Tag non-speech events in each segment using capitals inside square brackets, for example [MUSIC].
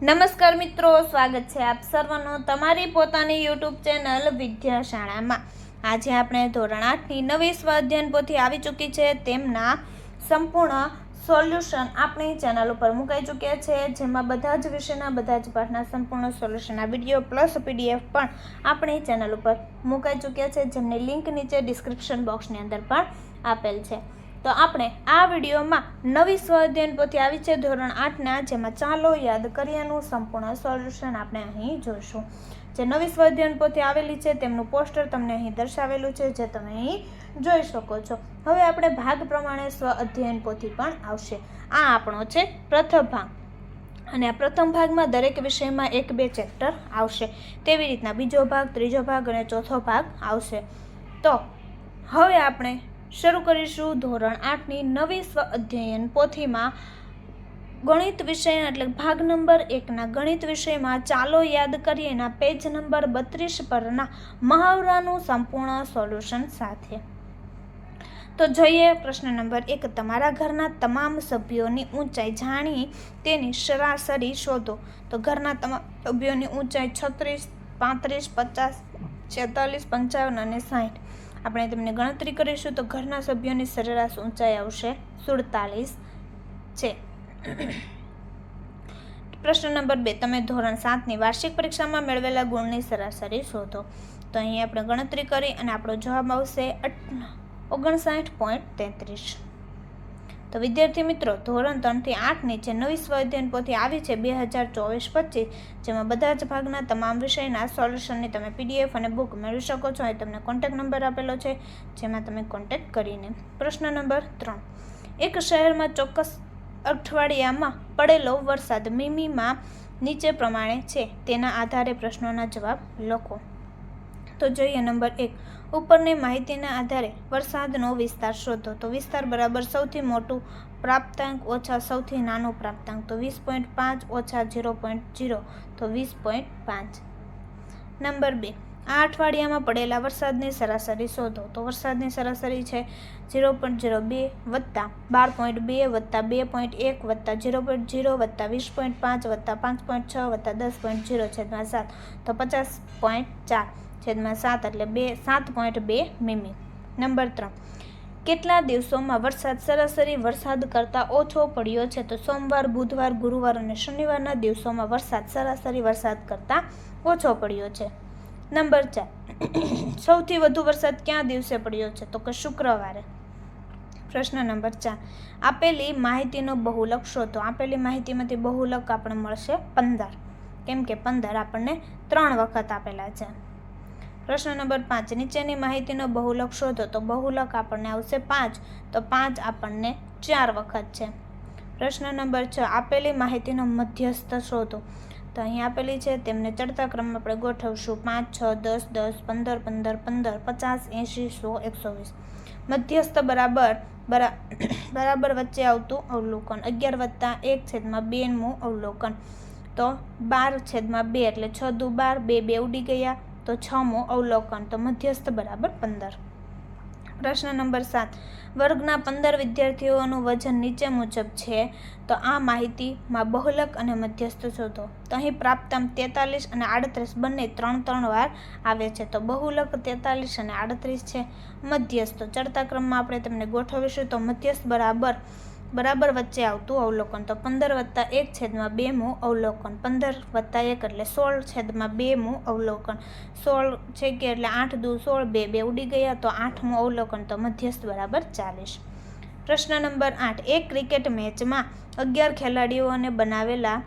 નમસ્કાર મિત્રો, સ્વાગત છે આપ સર્વનું તમારી પોતાની યુટ્યુબ ચેનલ વિદ્યાશાળામાં. આજે આપણે ધોરણ આઠની નવી સ્વાધ્યાયન પોથી આવી ચૂકી છે. તેમના સંપૂર્ણ સોલ્યુશન આપણી ચેનલ ઉપર મુકાઈ ચૂક્યા છે. જેમાં બધા જ વિષયના, બધા જ પાઠના સંપૂર્ણ સોલ્યુશનના વીડિયો પ્લસ પીડીએફ પણ આપણી ચેનલ ઉપર મુકાઈ ચૂક્યા છે. જેમની લિંક નીચે ડિસ્ક્રિપ્શન બોક્સની અંદર પણ આપેલ છે. તો આપણે આ વિડીયોમાં નવી સ્વાધ્યાયન પોથી આવી છે ધોરણ આઠના, જેમાં ચાલો યાદ કરીએનું સંપૂર્ણ સોલ્યુશન આપણે અહીં જોઈશું. જે નવી સ્વાધ્યાયન પોથી આવેલી છે, તેમનું પોસ્ટર તમને અહીં દર્શાવેલું છે, જે તમે અહીં જોઈ શકો છો. હવે આપણે ભાગ પ્રમાણે સ્વ અધ્યયન પોથી પણ આવશે. આ આપણો છે પ્રથમ ભાગ. અને આ પ્રથમ ભાગમાં દરેક વિષયમાં એક બે ચેપ્ટર આવશે. તેવી રીતના બીજો ભાગ, ત્રીજો ભાગ અને ચોથો ભાગ આવશે. તો, હવે આપણે શરૂ કરીશું ધોરણ આઠની નવી સ્વ અધ્યયન પોથીમાં. ગણિત વિષય એટલે ભાગ નંબર એકના ગણિત વિષયમાં ચાલો યાદ કરીએના પેજ નંબર બત્રીસ પરના મહાવરાનું સંપૂર્ણ સોલ્યુશન સાથે. તો જોઈએ પ્રશ્ન નંબર એક, તમારા ઘરના તમામ સભ્યોની ઊંચાઈ જાણી તેની સરાસરી શોધો. તો ઘરના તમામ સભ્યોની ઊંચાઈ છત્રીસ, પાંત્રીસ, પચાસ, છેતાલીસ, પંચાવન અને સાઠ આપણે તેમને ગણતરી કરીશું તો ઘરના સભ્યોની સરેરાશ ઊંચાઈ આવશે સુડતાલીસ છે. પ્રશ્ન નંબર બે, તમે ધોરણ સાતની વાર્ષિક પરીક્ષામાં મેળવેલા ગુણની સરાસરી શોધો. તો અહીં આપણે ગણતરી કરી અને આપણો જવાબ આવશે ઓગણસાઠ પોઈન્ટ તેત્રીસ. તો વિદ્યાર્થી મિત્રો, ધોરણ ત્રણથી આઠની જે નવી સ્વાધ્યાયન પોથી આવી છે બે હજાર ચોવીસ પચીસ, જેમાં બધા જ ભાગના તમામ વિષયના સોલ્યુશનની તમે પીડીએફ અને બુક મેળવી શકો છો. અહીં તમને કોન્ટેક નંબર આપેલો છે, જેમાં તમે કોન્ટેક્ટ કરીને પ્રશ્ન નંબર ત્રણ. એક શહેરમાં ચોક્કસ અઠવાડિયામાં પડેલો વરસાદ મીમીમાં નીચે પ્રમાણે છે. તેના આધારે પ્રશ્નોના જવાબ લખો. તો જોઈએ નંબર એક. ઉપરની માહિતીના આધારે વરસાદનો વિસ્તાર શોધો. તો વિસ્તાર બરાબર સૌથી મોટું પ્રાપ્તાંક ઓછા સૌથી નાનો પ્રાપ્તાંક. તો વીસ પોઈન્ટ પાંચ ઓછા ઝીરો પોઈન્ટ ઝીરો. તો વીસ પોઈન્ટ પાંચ. નંબર બે. આ અઠવાડિયામાં પડેલા વરસાદની સરાસરી શોધો. તો વરસાદની સરાસરી છે ઝીરો પોઈન્ટ ઝીરો બે વત્તા બાર પોઈન્ટ બે વત્તા બે પોઈન્ટ એક વત્તા ઝીરો પોઈન્ટ ઝીરો વત્તા વીસ પોઈન્ટ પાંચ વત્તા પાંચ પોઈન્ટ છ વત્તા દસ પોઈન્ટ ઝીરો છેદમાં સાત. તો પચાસ પોઈન્ટ ચાર છેદમાં સાત એટલે બે સાત પોઈન્ટ બે મીમી. નંબર ત્રણ. કેટલા દિવસોમાં વરસાદ સરાસરી વરસાદ કરતાં ઓછો પડ્યો છે? તો સોમવાર, બુધવાર, ગુરુવાર અને શનિવારના દિવસોમાં વરસાદ સરાસરી વરસાદ કરતાં ઓછો પડ્યો છે. નંબર ચાર. સૌથી વધુ વરસાદ ક્યાં દિવસે પડ્યો છે? તો કે શુક્રવારે. પ્રશ્ન નંબર ચાર. આપેલી માહિતીનો બહુલક શોધો. આપેલી માહિતીમાંથી બહુલક આપણને મળશે પંદર. કેમ કે પંદર આપણને ત્રણ વખત આપેલા છે. પ્રશ્ન નંબર પાંચ. નીચેની માહિતીનો બહુલક શોધો. તો બહુલક આપણને આવશે પાંચ. તો પાંચ આપણને ચાર વખત છે. પ્રશ્ન નંબર છ. આપેલી માહિતીનો મધ્યસ્થ શોધો. તો અહીં આપેલી છે, તેમને ચડતા ક્રમમાં આપણે ગોઠવશું. પાંચ, છ, દસ દસ, પંદર પંદર પંદર, પચાસ, એંશી, સો, એકસો વીસ. મધ્યસ્થ બરાબર, બરા, [COUGHS] બરાબર વચ્ચે આવતું અવલોકન. અગિયાર વત્તા એક છેદમાં બેનું અવલોકન. તો બાર છેદમાં બે એટલે છ દુ બાર, બે બે ઉડી ગયા. તો છમો અવલોકન. તો મધ્યસ્થ બરાબર પંદર. પ્રશ્ન નંબર સાત. વર્ગના પંદર વિદ્યાર્થીઓનું વજન નીચે મુજબ છે. તો આ માહિતીમાં બહુલક અને મધ્યસ્થ શોધો તો. અહીં પ્રાપ્તાંક તેતાલીસ અને આડત્રીસ બંને ત્રણ ત્રણ વાર આવે છે. તો બહુલક તેતાલીસ અને આડત્રીસ છે. મધ્યસ્થ. ચડતા ક્રમમાં આપણે તેમને ગોઠવીશું તો મધ્યસ્થ બરાબર બરાબર વચ્ચે આવતું અવલોકન. તો પંદર વત્તા એક છેદમાં બેમું અવલોકન. પંદર વત્તા એક એટલે સોળ છેદમાં બેમું અવલોકન. સોળ છે કે એટલે આઠ દુ સોળ બે બે ઉડી ગયા તો આઠમું અવલોકન તો મધ્યસ્થ બરાબર ચાલીસ. પ્રશ્ન નંબર આઠ. એક ક્રિકેટ મેચમાં અગિયાર ખેલાડીઓને બનાવેલા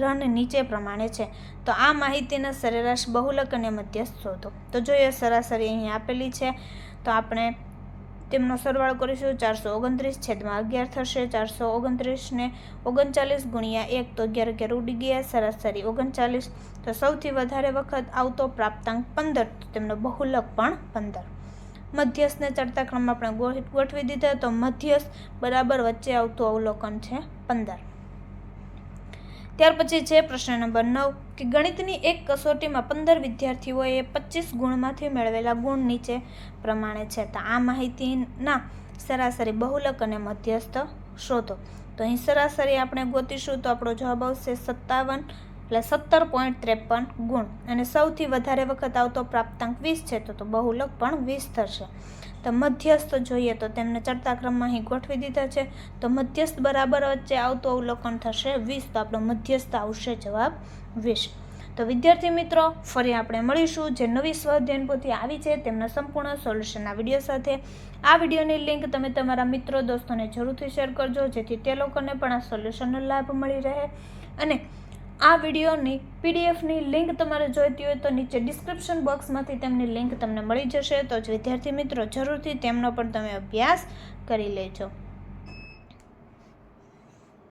રન નીચે પ્રમાણે છે. તો આ માહિતીના સરેરાશ બહુલક અને મધ્યસ્થ શોધો. તો જોઈએ સરાસરી અહીં આપેલી છે. તો આપણે તેમનો સરવાળો કરીશું ચારસો ઓગણત્રીસ છેદમાં અગિયાર થશે. ચારસો ઓગણત્રીસને ઓગણચાલીસ ગુણ્યા એક તો અગિયાર અગિયાર ઉડી ગયા. સરાસરી ઓગણચાલીસ તો સૌથી વધારે વખત આવતો પ્રાપ્તાંક પંદર તો તેમનો બહુલક પણ પંદર. મધ્યસ્થને ચડતા ક્રમમાં આપણે ગોઠવી દીધા તો મધ્યસ્થ બરાબર વચ્ચે આવતું અવલોકન છે પંદર. ત્યાર પછી છે પ્રશ્ન નંબર નવ, કે ગણિતની એક કસોટીમાં પંદર વિદ્યાર્થીઓએ પચીસ ગુણમાંથી મેળવેલા ગુણ નીચે પ્રમાણે છે. તો આ માહિતીના સરાસરી બહુલક અને મધ્યસ્થ શોધો. તો અહીં સરાસરી આપણે ગોતીશું તો આપણો જવાબ આવશે સત્તાવન એટલે સત્તર પોઈન્ટ ત્રેપન ગુણ. અને સૌથી વધારે વખત આવતો પ્રાપ્તાંક વીસ છે તો બહુલક પણ વીસ થશે. તો મધ્યસ્થ જોઈએ તો તેમને ચડતા ક્રમમાં અહીં ગોઠવી દીધા છે. તો મધ્યસ્થ બરાબર વચ્ચે આવતું અવલોકન થશે વીસ, તો આપણો મધ્યસ્થ આવશે જવાબ વીસ. તો વિદ્યાર્થી મિત્રો, ફરી આપણે મળીશું. જે નવી સ્વાધ્યાયન પોથી આવી છે તેમના સંપૂર્ણ સોલ્યુશનના વીડિયો સાથે. આ વિડીયોની લિંક તમે તમારા મિત્રો, દોસ્તોને જરૂરથી શેર કરજો, જેથી તે લોકોને પણ આ સોલ્યુશનનો લાભ મળી રહે. અને આ વિડીયોની પીડીએફની લિંક તમારે જોઈતી હોય તો નીચે ડિસ્ક્રિપ્શન બોક્સમાંથી તેમની લિંક તમને મળી જશે. તો જ વિદ્યાર્થી મિત્રો, જરૂરથી તેમનો પણ તમે અભ્યાસ કરી લેજો.